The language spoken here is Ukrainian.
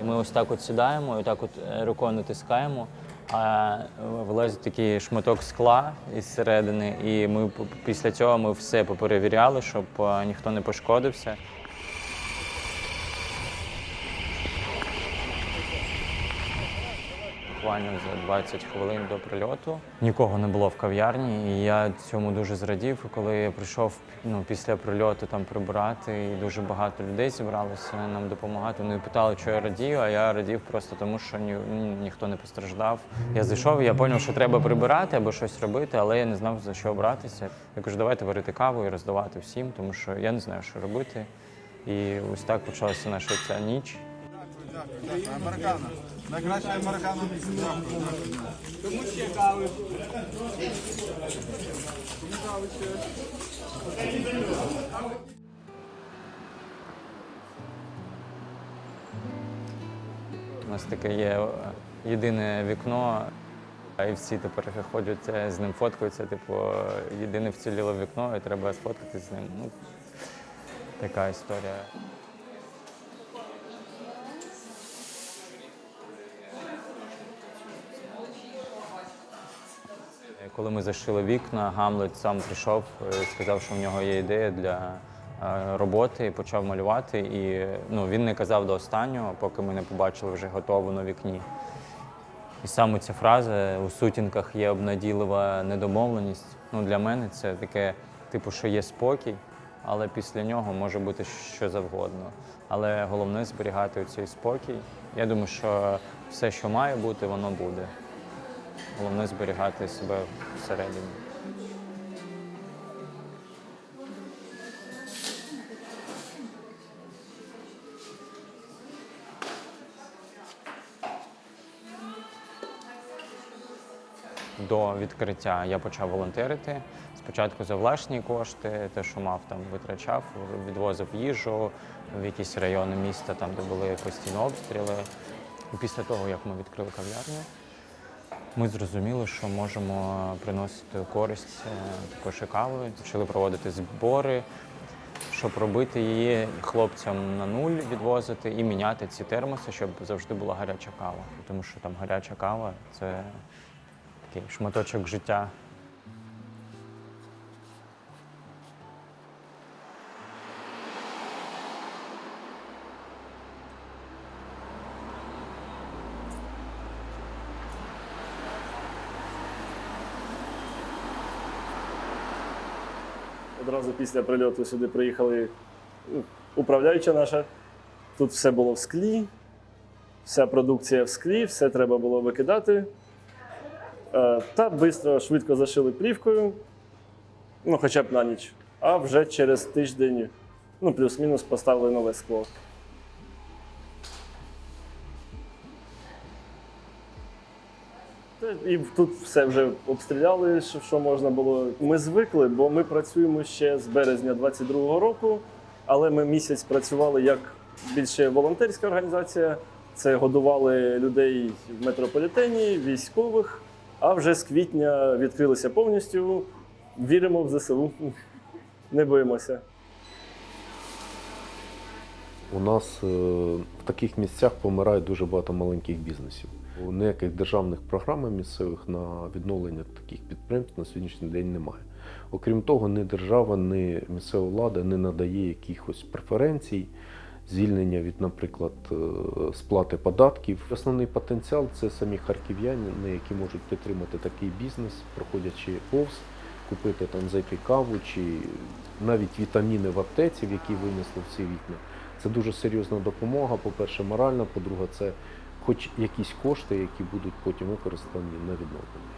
І ми ось так от сідаємо, і так от е, рукою натискаємо, а влазить вилазить такий шматок скла із середини, і ми після цього ми все поперевіряли, щоб е, ніхто не пошкодився. Буквально за 20 хвилин до прильоту нікого не було в кав'ярні, і я цьому дуже зрадів. Коли я прийшов ну, після прильоту там прибирати, і дуже багато людей зібралося нам допомагати. Вони питали, що я радію, а я радів просто тому, що ні, ні- ніхто не постраждав. Я зайшов, я зрозумів, що треба прибирати або щось робити, але я не знав за що братися. Я кажу, давайте варити каву і роздавати всім, тому що я не знаю, що робити. І ось так почалася наша ця ніч. Американо. Найкраще американо. У нас таке є е, єдине вікно, і всі тепер ходять е, з ним фоткаються. Типу, єдине вціліло вікно, і треба сфоткатися з ним. Ну, така історія. Коли ми зашили вікна, Гамлет сам прийшов і сказав, що в нього є ідея для е, роботи і почав малювати. І ну, він не казав до останнього, поки ми не побачили вже готову на вікні. І саме ця фраза у сутінках є обнадійлива недомовленість. Ну, для мене це таке, типу, що є спокій, але після нього може бути що завгодно. Але головне зберігати цей спокій. Я думаю, що все, що має бути, воно буде. Головне зберігати себе всередині. До відкриття я почав волонтерити. Спочатку за власні кошти, те, що мав там, витрачав, відвозив їжу в якісь райони міста, там, де були постійні обстріли. Після того, як ми відкрили кав'ярню, ми зрозуміли, що можемо приносити користь е, також і кавою. Почали проводити збори, щоб робити її хлопцям на нуль відвозити і міняти ці термоси, щоб завжди була гаряча кава. Тому що там гаряча кава це такий шматочок життя. Одразу після прильоту сюди приїхали ну, управляюча наша. Тут все було в склі, вся продукція в склі, все треба було викидати. Е, Та швидко, швидко зашили плівкою, ну хоча б на ніч. А вже через тиждень, ну плюс-мінус, поставили нове скло. І тут все вже обстріляли, що, можна було. Ми звикли, бо ми працюємо ще з березня 22-го року, але ми місяць працювали як більше волонтерська організація. Це годували людей в метрополітені, військових. А вже з квітня відкрилися повністю. Віримо в ЗСУ, не боїмося. У нас е, в таких місцях помирає дуже багато маленьких бізнесів. Ніяких державних програм місцевих на відновлення таких підприємств на сьогоднішній день немає. Окрім того, ні держава, ні місцева влада не надає якихось преференцій, звільнення від, наприклад, е, сплати податків. Основний потенціал це самі харків'яни, які можуть підтримати такий бізнес, проходячи повз, купити там зайти каву чи навіть вітаміни в аптеці, в які винесли всі вікна. Це дуже серйозна допомога. По-перше, моральна, по-друге, це хоч якісь кошти, які будуть потім використані на відновлення.